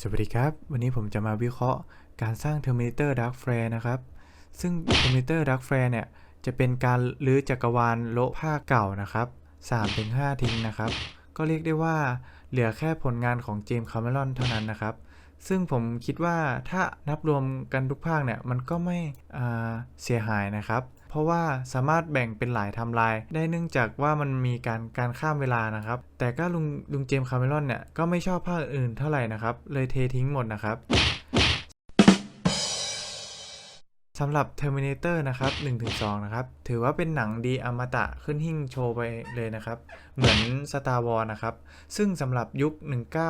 สวัสดีครับ วันนี้ผมจะมาวิเคราะห์การสร้าง Terminator Dark Flare นะครับ ซึ่ง Terminator Dark Flare เนี่ย จะเป็นการรื้อจักรวาลโลผ้าเก่านะครับ 3-5 ทิ้งนะครับ ก็เรียกได้ว่าเหลือแค่ผลงานของเจมส์คาเมรอนเท่านั้นนะครับ ซึ่งผมคิดว่าถ้านับรวมกันทุกภาคเนี่ย มันก็ไม่เสียหายนะครับ เพราะว่าสามารถแบ่งเป็นหลายทำลาย ได้เนื่องจากว่ามันมีการการข้ามเวลานะครับ แต่ก็ลุงลุงเจมส์คาเมรอนเนี่ยก็ไม่ชอบภาคอื่นเท่าไหร่นะครับ เลยเททิ้งหมดนะครับสำหรับ Terminator นะครับ 1-2 นะครับ ถือว่าเป็นหนังดีอมตะขึ้นหิ่งโชว์ไปเลยนะครับ เหมือน Star Wars นะครับ ซึ่งสำหรับยุค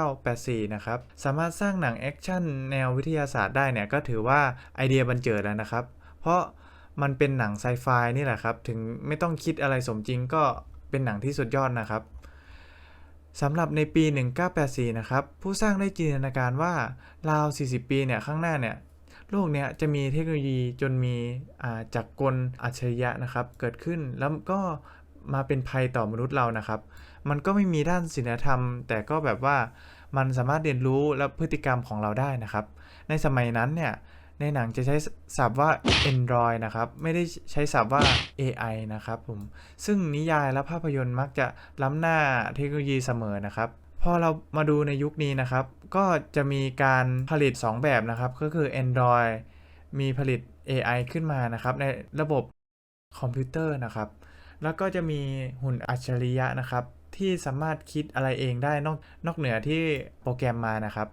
1984 นะครับ สามารถสร้างหนังแอคชั่นแนววิทยาศาสตร์ได้เนี่ย ก็ถือว่าไอเดียบันเจิดแล้วนะครับ เพราะ มันเป็นหนังไซไฟนี่แหละครับ ถึงไม่ต้องคิดอะไรสมจริงก็เป็นหนังที่สุดยอดนะครับสำหรับในปี 1984 นะครับ ผู้สร้างได้จินตนาการว่าราว 40 ปีเนี่ยข้างหน้าเนี่ยโลกเนี้ยจะมีเทคโนโลยีจนมีจักรกลอัจฉริยะนะครับ เกิดขึ้นแล้วก็มาเป็นภัยต่อมนุษย์เรานะครับ มันก็ไม่มีด้านศีลธรรม แต่ก็แบบว่ามันสามารถเรียนรู้และพฤติกรรมของเราได้นะครับ ในสมัยนั้นเนี่ย ในหนังจะใช้ศัพท์ว่า Android นะครับ ไม่ได้ใช้ศัพท์ว่า AI นะครับผม ซึ่งนิยายและภาพยนตร์มักจะล้ำหน้าเทคโนโลยีเสมอนะครับ พอเรามาดูในยุคนี้นะครับ ก็จะมีการผลิต 2 แบบนะครับ ก็คือ Android มีผลิต AI ขึ้นมานะครับ ในระบบคอมพิวเตอร์นะครับ แล้วก็จะมีหุ่นอัจฉริยะนะครับ ที่สามารถคิดอะไรเองได้นอกนอกเหนือที่โปรแกรมมานะครับ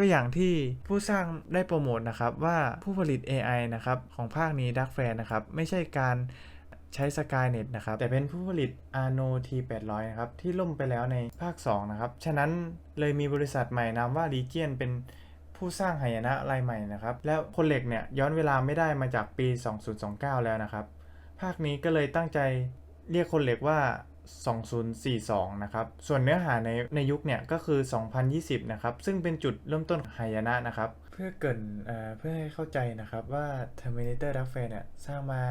ก็อย่างที่ผู้สร้างได้โปรโมทนะครับว่าผู้ผลิต AI นะครับของภาคนี้ Dark f a n นะครับไม่ใช่การใช้ Skynet นะครับ แต่เป็นผู้ผลิต Arno T800 นะครับ ที่ล่มไปแล้วในภาค 2 นะครับ ฉะนั้นเลยมีบริษัทใหม่นามว่า Legion เป็นผู้สร้างหายนะรายใหม่นะครับ แล้วคนเหล็กเนี่ย ย้อนเวลาไม่ได้มาจากปี 2029 แล้วนะครับ ภาคนี้ก็เลยตั้งใจเรียกคนเหล็กว่า 2042 นะครับ ส่วนเนื้อหาในในยุคเนี่ยก็คือ 2020 นะครับ ซึ่งเป็นจุดเริ่มต้นของหายนะนะครับ เพื่อเกินเอ่อเพื่อให้เข้าใจนะครับว่า Terminator Dark Fate เนี่ยสร้างมา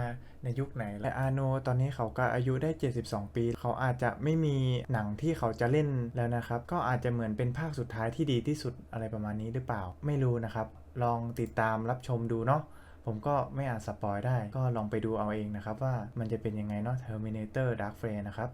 ในยุคไหน และอาโนตอนนี้เขาก็อายุได้ 72 ปี เขาอาจจะไม่มีหนังที่เขาจะเล่นแล้วนะครับ ก็อาจจะเหมือนเป็นภาคสุดท้ายที่ดีที่สุดอะไรประมาณนี้หรือเปล่า ไม่รู้นะครับ ลองติดตามรับชมดูเนาะผมก็ไม่อาจสปอยได้ ก็ลองไปดูเอาเองนะครับว่ามันจะเป็นยังไงเนาะ Terminator Dark Fate นะครับ